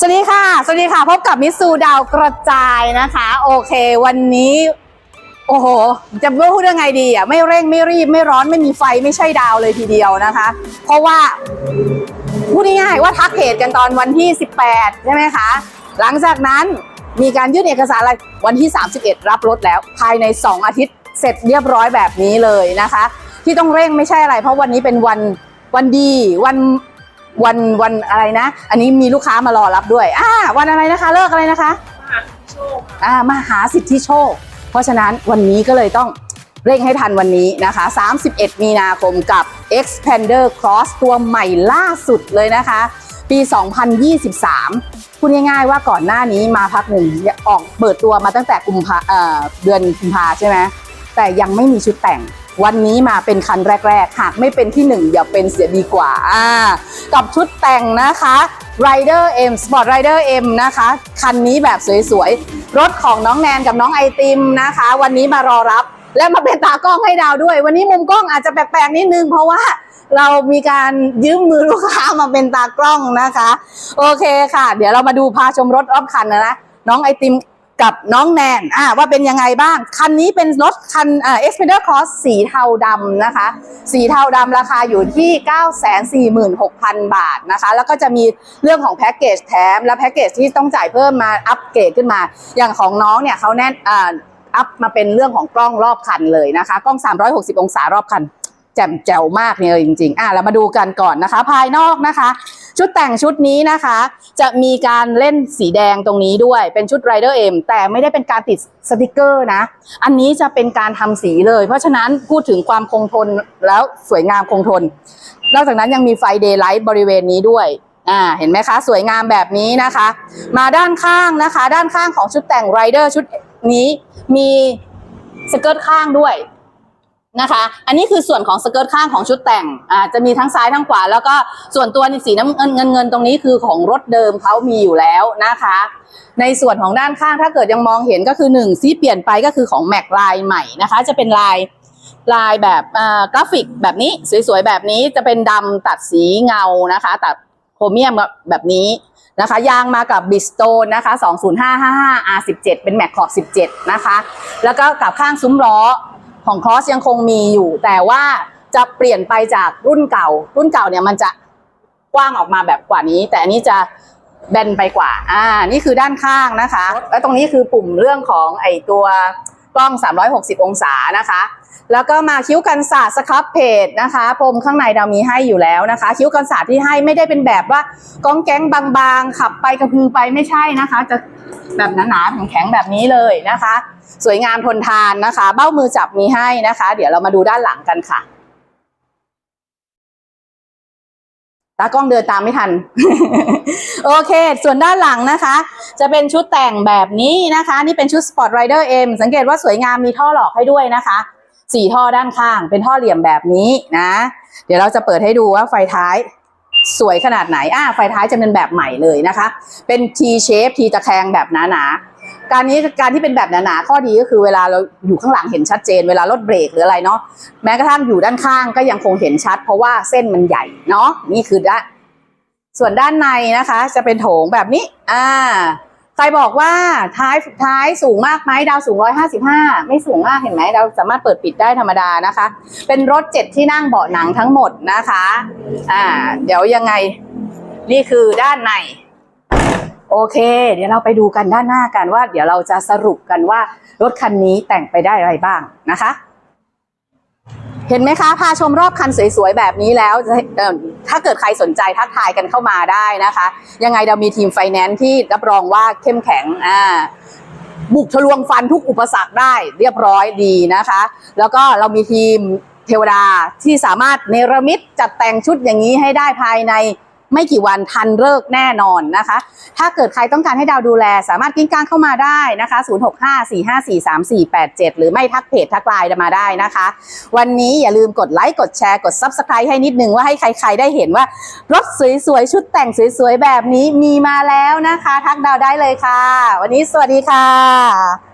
สวัสดีค่ะ สวัสดีค่ะ พบกับมิสซูดาวกระจายนะคะ โอเค วันนี้ โอ้โห จะพูดยังไงดีอะ ไม่เร่งไม่รีบไม่ร้อนไม่มีไฟไม่ใช่ดาวเลยทีเดียวนะคะ เพราะว่าพูดง่ายๆว่าทักเพจกันตอนวันที่ 18 ใช่ไหมคะ หลังจากนั้นมีการยื่นเอกสารอะไรวันที่ 31 รับรถแล้ว ภายใน 2 อาทิตย์เสร็จเรียบร้อยแบบนี้เลยนะคะ ที่ต้องเร่งไม่ใช่อะไร เพราะวันนี้เป็นวันวันดีวัน วันวันอะไรนะ อันนี้มีลูกค้ามารอรับด้วยอ่าวันอะไรนะคะเลิกอะไรนะคะโชคอ่ามหาสิทธิโชค เพราะฉะนั้นวันนี้ก็เลยต้องเร่งให้ทันวันนี้นะคะ 31 มีนาคมกับ Expander Cross ตัวใหม่ล่าสุดเลยนะคะ ปี 2023 พูดง่ายๆว่าก่อนหน้านี้มาพักหนึ่งออกเปิดตัวมาตั้งแต่กุมภาเอ่อเดือนกุมภาใช่ไหมแต่ยังไม่มีชุดแต่ง วันนี้มาเป็นคันแรก ๆ หากไม่เป็นที่หนึ่งอย่าเป็นเสียดีกว่าอ่า กับชุดแต่งนะคะ Rider M Sport Rider M นะคะ คันนี้แบบสวยๆ รถของน้องแนนกับน้องไอติมนะคะ วันนี้มารอรับและมาเป็นตากล้องให้ดาวด้วย วันนี้มุมกล้องอาจจะแปลกๆนิดนึงเพราะว่าเรามีการยืมมือลูกค้ามาเป็นตากล้องนะคะ โอเคค่ะ เดี๋ยวเรามาดูพาชมรถรอบคันนะนะน้องไอติม กับน้องแนนอ่าว่าเป็นยังไงบ้าง คันนี้เป็นรถคันเอ่า Xpander Cross สีเทาดำนะคะ สีเทาดำราคาอยู่ที่ 946,000 บาทนะคะ แล้วก็จะมีเรื่องของแพ็กเกจแถม และแพ็กเกจที่ต้องจ่ายเพิ่มมาอัปเกรดขึ้นมา อย่างของน้องเนี่ยเขาแน่นอ่าอัพมาเป็นเรื่องของกล้องรอบคันเลยนะคะ กล้อง 360 องศารอบคัน จ่มแจ๋วมากเลยจริงๆ อะเรามาดูกันก่อนนะคะ ภายนอกนะคะ ชุดแต่งชุดนี้นะคะ จะมีการเล่นสีแดงตรงนี้ด้วยเป็นชุด Rider M แต่ไม่ได้เป็นการติดสติกเกอร์นะ อันนี้จะเป็นการทำสีเลย เพราะฉะนั้นพูดถึงความคงทนแล้วสวยงามคงทน นอกจากนั้นยังมีไฟเดย์ไลท์บริเวณนี้ด้วยอ่าเห็นไหมคะ สวยงามแบบนี้นะคะ มาด้านข้างนะคะ ด้านข้างของชุดแต่ง Rider ชุดนี้มีสเกิร์ตข้างด้วย นะคะ อันนี้คือส่วนของสเกิร์ตข้างของชุดแต่งอ่าจะมีทั้งซ้ายทั้งขวา แล้วก็ส่วนตัวในสีน้ำเงินเงินเงินตรงนี้คือของรถเดิมเขามีอยู่แล้วนะคะ ในส่วนของด้านข้างถ้าเกิดยังมองเห็นก็คือหนึ่งที่เปลี่ยนไปก็คือของแม็กลายใหม่นะคะ จะเป็นลายลายแบบอ่ากราฟิกแบบนี้สวยๆแบบนี้จะเป็นดำตัดสีเงานะคะตัดโครเมียมแบบนี้นะคะยางมากับบิสโตนนะคะ 20555 R17 เป็นแม็กขอบ 17 นะคะ แล้วก็กับข้างซุ้มล้อ ของครอสยังคงมีอยู่ แต่ว่าจะเปลี่ยนไปจากรุ่นเก่า รุ่นเก่าเนี่ยมันจะกว้างออกมาแบบกว่านี้ แต่อันนี้จะแบนไปกว่า อ่า นี่คือด้านข้างนะคะ แล้วตรงนี้คือปุ่มเรื่องของไอตัวกล้อง 360 องศานะคะ แล้วก็มาคิ้วกันศาสตร์สครับเพจนะคะพรมข้างในเรามีให้อยู่แล้วนะคะ คิ้วกันศาสตร์ที่ให้ไม่ได้เป็นแบบว่ากองแก๊งบางๆ ขับไปกระพือไปไม่ใช่นะคะ จะ แบบหนาๆแข็งๆแบบนี้เลยนะคะ สวยงามทนทานนะคะ เบ้ามือจับมีให้นะคะ เดี๋ยวเรามาดูด้านหลังกันค่ะตากล้องเดินตามไม่ทัน โอเค ส่วนด้านหลังนะคะ จะเป็นชุดแต่งแบบนี้นะคะ นี่เป็นชุด Sport Rider M สังเกตว่าสวยงามมีท่อหลอกให้ด้วยนะคะสี่ท่อด้านข้าง เป็นท่อเหลี่ยมแบบนี้นะ เดี๋ยวเราจะเปิดให้ดูว่าไฟท้าย สวยขนาดไหนอ่าไฟท้ายจะเป็นแบบใหม่เลยนะคะ เป็น T shape T ตะแคงแบบหนาๆ การนี้การที่เป็นแบบหนาๆ ข้อดีก็คือเวลาเราอยู่ข้างหลังเห็นชัดเจน เวลารถเบรกหรืออะไรเนาะ แม้กระทั่งอยู่ด้านข้างก็ยังคงเห็นชัด เพราะว่าเส้นมันใหญ่เนาะ นี่คือด้านส่วนด้านในนะคะ จะเป็นโถงแบบนี้ อ่า ใครบอกว่าท้ายท้ายสูงมากไหมดาวสูง 155 ไม่สูงมากเห็นไหมเราสามารถเปิดปิดได้ธรรมดานะคะ เป็นรถเจ็ดที่นั่งเบาะหนังทั้งหมดนะคะอ่าเดี๋ยวยังไงนี่คือด้านในโอเค เดี๋ยวเราไปดูกันด้านหน้ากันว่า เดี๋ยวเราจะสรุปกันว่ารถคันนี้แต่งไปได้อะไรบ้างนะคะ เห็นไหมคะ พาชมรอบคันสวยๆ แบบนี้แล้ว ถ้าเกิดใครสนใจทักทายกันเข้ามาได้นะคะ ยังไงเรามีทีมไฟแนนซ์ที่รับรองว่าเข้มแข็งอ่าบุกทะลวงฟันทุกอุปสรรคได้เรียบร้อยดีนะคะ แล้วก็เรามีทีมเทวดาที่สามารถเนรมิตจัดแต่งชุดอย่างนี้ให้ได้ภายใน ไม่กี่วันทันเลิกแน่นอนนะคะ ถ้าเกิดใครต้องการให้ดาวดูแล สามารถกิ้งก้างเข้ามาได้นะคะ 0654543487 หรือไม่ทักเพจทักไลน์มาได้นะคะ วันนี้อย่าลืมกดไลค์กดแชร์กด Subscribe ให้นิดนึงว่าให้ใครๆได้เห็นว่ารถสวยๆ ชุดแต่งสวยๆ แบบนี้มีมาแล้วนะคะ ทักดาวได้เลยค่ะ วันนี้สวัสดีค่ะ